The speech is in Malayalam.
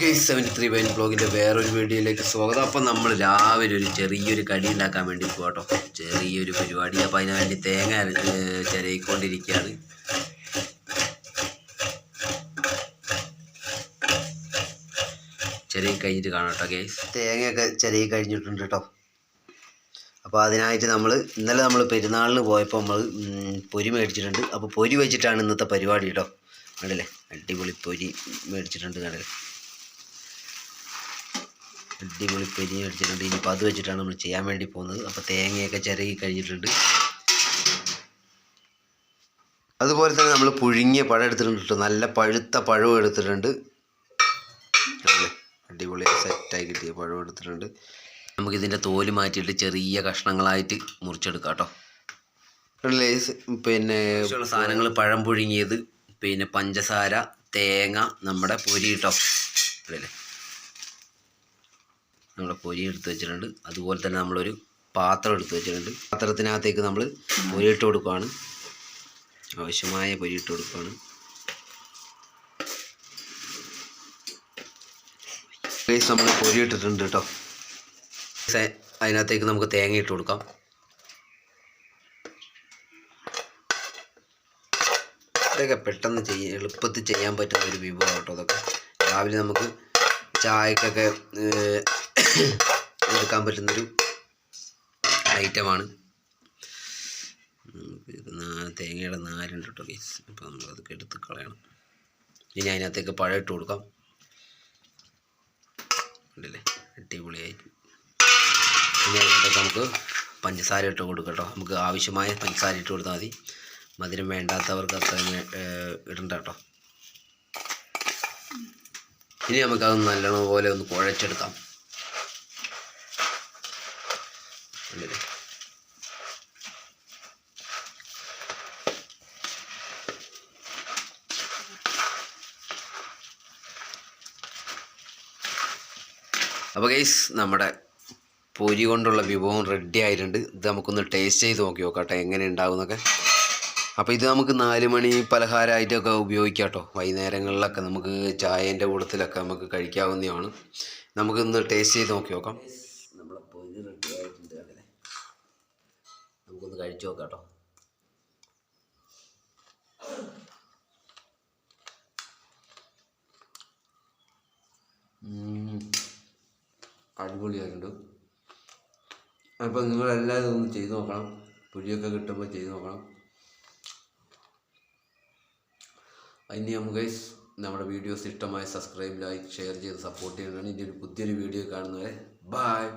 ഗെയ്സ് സെവന്റി ത്രീ വൈൻ ബ്ലോഗിന്റെ വേറൊരു വീഡിയോയിലേക്ക് സ്വാഗതം. അപ്പം നമ്മൾ രാവിലെ ഒരു ചെറിയൊരു കടി ഉണ്ടാക്കാൻ വേണ്ടി പോകട്ടോ ചെറിയൊരു പരിപാടി. അപ്പം അതിന് വേണ്ടി തേങ്ങ ചിരയിക്കൊണ്ടിരിക്കുകയാണ് ചെറിയ കഴിഞ്ഞിട്ട് കാണാം കേട്ടോ ഗെയ്സ് തേങ്ങയൊക്കെ ചെറിയ കഴിഞ്ഞിട്ടുണ്ട് കേട്ടോ. അപ്പോൾ അതിനായിട്ട് നമ്മൾ ഇന്നലെ നമ്മൾ പെരുന്നാളിന് പോയപ്പോൾ നമ്മൾ പൊരി മേടിച്ചിട്ടുണ്ട്. അപ്പോൾ പൊരി വെച്ചിട്ടാണ് ഇന്നത്തെ പരിപാടി കേട്ടോ. കണ്ടില്ലേ? അടിപൊളി പൊരി മേടിച്ചിട്ടുണ്ട് കണ്ടില്ലേ? അടിപൊളി പെരി അടിച്ചിട്ടുണ്ട്. ഇനിയിപ്പോൾ അത് വെച്ചിട്ടാണ് നമ്മൾ ചെയ്യാൻ വേണ്ടി പോകുന്നത്. അപ്പോൾ തേങ്ങയൊക്കെ ചിരകി കഴിഞ്ഞിട്ടുണ്ട്. അതുപോലെ തന്നെ നമ്മൾ പുഴുങ്ങിയ പഴം എടുത്തിട്ടുണ്ട് കേട്ടോ. നല്ല പഴുത്ത പഴവും എടുത്തിട്ടുണ്ട്. അടിപൊളി സെറ്റായി കിട്ടിയ പഴം എടുത്തിട്ടുണ്ട്. നമുക്കിതിന്റെ തോൽ മാറ്റിയിട്ട് ചെറിയ കഷ്ണങ്ങളായിട്ട് മുറിച്ചെടുക്കാം കേട്ടോ. ലേസ് പിന്നെ സാധനങ്ങൾ പഴം പുഴുങ്ങിയത് പിന്നെ പഞ്ചസാര തേങ്ങ നമ്മുടെ പൊരി കേട്ടോ. കണ്ടില്ലേ നമ്മുടെ പൊരി എടുത്ത് വെച്ചിട്ടുണ്ട്. അതുപോലെ തന്നെ നമ്മളൊരു പാത്രം എടുത്ത് വെച്ചിട്ടുണ്ട്. പാത്രത്തിനകത്തേക്ക് നമ്മൾ പൊരി ഇട്ട് കൊടുക്കുകയാണ് ആവശ്യമായ പൊരി ഇട്ട് കൊടുക്കുകയാണ് നമ്മൾ പൊരി ഇട്ടിട്ടുണ്ട് കേട്ടോ അതിനകത്തേക്ക് നമുക്ക് തേങ്ങ ഇട്ട് കൊടുക്കാം. ഇതൊക്കെ പെട്ടെന്ന് ചെയ്യാൻ എളുപ്പത്തിൽ ചെയ്യാൻ പറ്റുന്ന ഒരു വിഭവം കേട്ടോ അതൊക്കെ രാവിലെ നമുക്ക് ചായക്കൊക്കെ എടുക്കാൻ പറ്റുന്നൊരു ഐറ്റമാണ്. തേങ്ങയുടെ നാരുണ്ട് കേട്ടോ ഗൈസ് അപ്പോൾ നമ്മൾ എടുത്ത് കളയണം. ഇനി അതിനകത്തേക്ക് പഴം ഇട്ട് കൊടുക്കാം. ഉണ്ടല്ലേ അടിപൊളിയായി. ഇനി അതിനകത്തേക്ക് നമുക്ക് പഞ്ചസാര ഇട്ട് കൊടുക്കാം കേട്ടോ. നമുക്ക് ആവശ്യമായ പഞ്ചസാര ഇട്ട് കൊടുത്താൽ മതി. മധുരം വേണ്ടാത്തവർക്ക് അത്ര ഇടണ്ട കേട്ടോ. ഇനി നമുക്കത് നല്ലോണം പോലെ ഒന്ന് കുഴച്ചെടുക്കാം ഉണ്ടല്ലേ അപ്പോൾ ഗൈസ് നമ്മുടെ പൊരി കൊണ്ടുള്ള വിഭവം റെഡി ആയിട്ടുണ്ട്. ഇത് നമുക്കൊന്ന് ടേസ്റ്റ് ചെയ്ത് നോക്കി നോക്കട്ടെ എങ്ങനെ ഉണ്ടാകുന്നൊക്കെ അപ്പോൾ ഇത് നമുക്ക് നാല് മണി പലഹാരമായിട്ടൊക്കെ ഉപയോഗിക്കാം കേട്ടോ. വൈകുന്നേരങ്ങളിലൊക്കെ നമുക്ക് ചായേന്റെ കൂട്ടത്തിലൊക്കെ നമുക്ക് കഴിക്കാവുന്നതാണ്. നമുക്കൊന്ന് ടേസ്റ്റ് ചെയ്ത് നോക്കി നോക്കാം. നമ്മളെ പൊരി റെഡി ആയിട്ടുണ്ട് അങ്ങനെ. നമുക്കൊന്ന് കഴിച്ചു നോക്കാം കേട്ടോ. അടിപൊളിയായിട്ടുണ്ട്. അപ്പോൾ നിങ്ങളെല്ലാവരും ഒന്ന് ചെയ്ത് നോക്കണം. പുലിയൊക്കെ കിട്ടുമ്പോൾ ചെയ്ത് നോക്കണം. അതിന് നമുക്ക് നമ്മുടെ വീഡിയോസ് ഇഷ്ടമായി സബ്സ്ക്രൈബ് ലൈക്ക് ഷെയർ ചെയ്ത് സപ്പോർട്ട് ചെയ്യണം. ഇനി ഒരു പുതിയൊരു വീഡിയോ കാണുന്നവരെ ബായ്